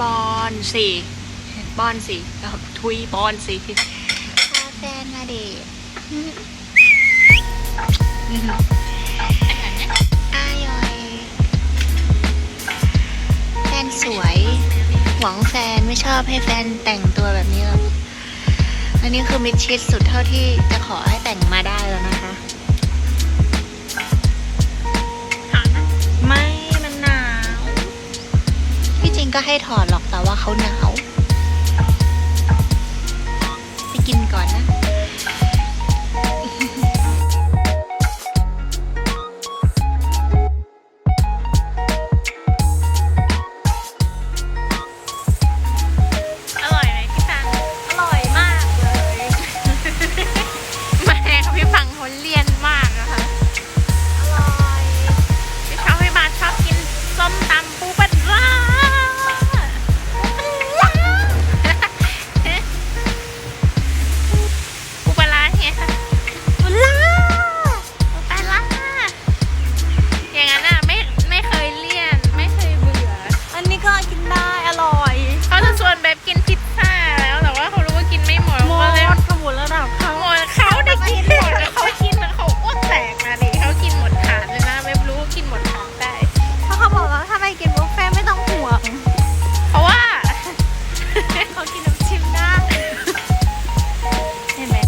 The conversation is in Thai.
ปอนสี่ปอนสี่ทุยปอนสี่าแฟนมาเดทอายอยแฟนสวย หวังแฟนไม่ชอบให้แฟนแต่งตัวแบบนี้หรอกอันนี้คือมิชชิดสุดเท่าที่จะขอให้แต่งมาได้แล้วนะคะ ก็ให้ถอดหรอกแต่ว่าเขาหนาวไปกินก่อนนะ